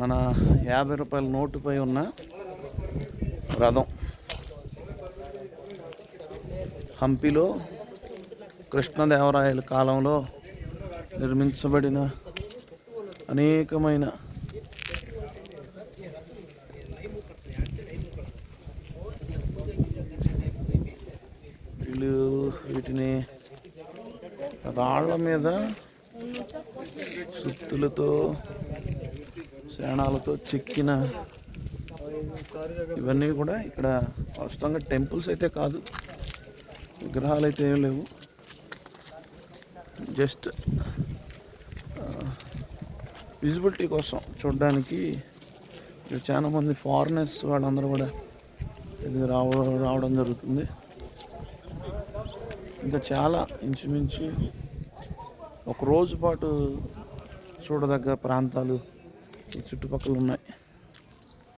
మన యాభై రూపాయల నోటుపై ఉన్న రథం. హంపిలో కృష్ణదేవరాయల కాలంలో నిర్మించబడిన అనేకమైన వీళ్ళు వీటిని రాళ్ళ మీద సుత్తులతో శాణాలతో చెక్కిన ఇవన్నీ కూడా ఇక్కడ వాస్తవంగా టెంపుల్స్ అయితే కాదు విగ్రహాలు అయితే ఏం లేవు. జస్ట్ విజిబిలిటీ కోసం చూడడానికి ఇక్కడ చాలా మంది ఫారినర్స్ వాళ్ళందరూ కూడా ఇది రావ రావడం జరుగుతుంది. ఇంకా చాలా ఇంచుమించు ఒక రోజు పాటు చూడదగ్గ ప్రాంతాలు చుట్టుపక్కల ఉన్నాయి